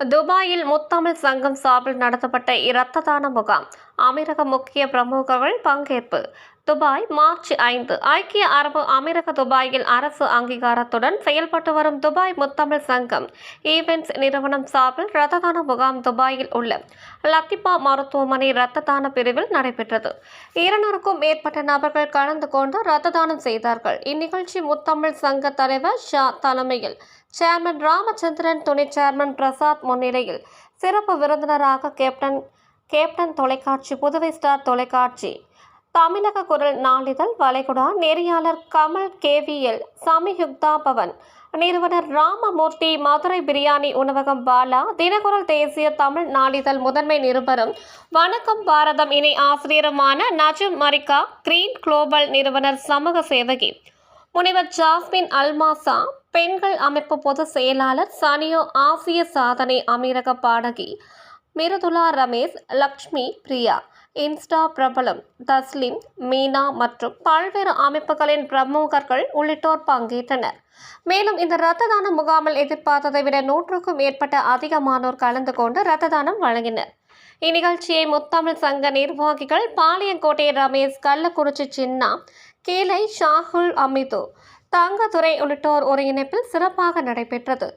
துபாயில் முத்தமிழ் சங்கம் சார்பில் நடத்தப்பட்ட இரத்த தான முகாம். அமீரக முக்கிய பிரமுகர்கள் பங்கேற்பு. துபாய் மார்ச் ஐந்து. ஐக்கிய அரபு அமீரக துபாயில் அரசு அங்கீகாரத்துடன் செயல்பட்டு வரும் துபாய் முத்தமிழ் சங்கம் ஈவென்ட்ஸ் நிறுவனம் சார்பில் இரத்த தான முகாம் துபாயில் உள்ள லத்திபா மருத்துவமனை இரத்த தான பிரிவில் நடைபெற்றது. இருநூறுக்கும் மேற்பட்ட நபர்கள் கலந்து கொண்டு இரத்த தானம் செய்தார்கள். இந்நிகழ்ச்சி முத்தமிழ் சங்க தலைவர் ஷா தலைமையில் சேர்மன் ராமச்சந்திரன் துணை சேர்மன் பிரசாத் முன்னிலையில் சிறப்பு விருந்தினராக கேப்டன் கேப்டன் தொலைக்காட்சி புதுவை ஸ்டார் தொலைக்காட்சி தமிழக குரல் நாளிதழ் வளைகுடா நெறியாளர் கமல் கேவிஎல் சமியுக்தா பவன். நிறுவனர் ராமமூர்த்தி மதுரை பிரியாணி உணவகம் பாலா தினகுரல் தேசிய தமிழ் நாளிதழ் முதன்மை நிருபரும் வணக்கம் பாரதம் இணை ஆசிரியருமான நஜம் மரிகா கிரீன் குளோபல் நிறுவனர் சமூக சேவகி. முனைவர் ஜாஸ்மின் அல்மாசா பெண்கள் அமைப்பு பொதுச் செயலாளர் சனியோ ஆசிய சாதனை அமீரக பாடகி மிருதுலா ரமேஷ் லக்ஷ்மி பிரியா. இன்ஸ்டா பிரபலம் தஸ்லிம் மீனா மற்றும் பல்வேறு அமைப்புகளின் பிரமுகர்கள் உள்ளிட்டோர் பங்கேற்றனர். மேலும் இந்த இரத்த தான முகாமில் எதிர்பார்த்ததை விட நூற்றுக்கும் மேற்பட்ட அதிகமானோர் கலந்து கொண்டு இரத்த தானம் வழங்கினர். இந்நிகழ்ச்சியை முத்தமிழ் சங்க நிர்வாகிகள் பாளையங்கோட்டை ரமேஷ் கள்ளக்குறிச்சி சின்னா கீழை ஷாகுல் அமிது தங்கதுரை உள்ளிட்டோர் ஒருங்கிணைப்பில் சிறப்பாக நடைபெற்றது.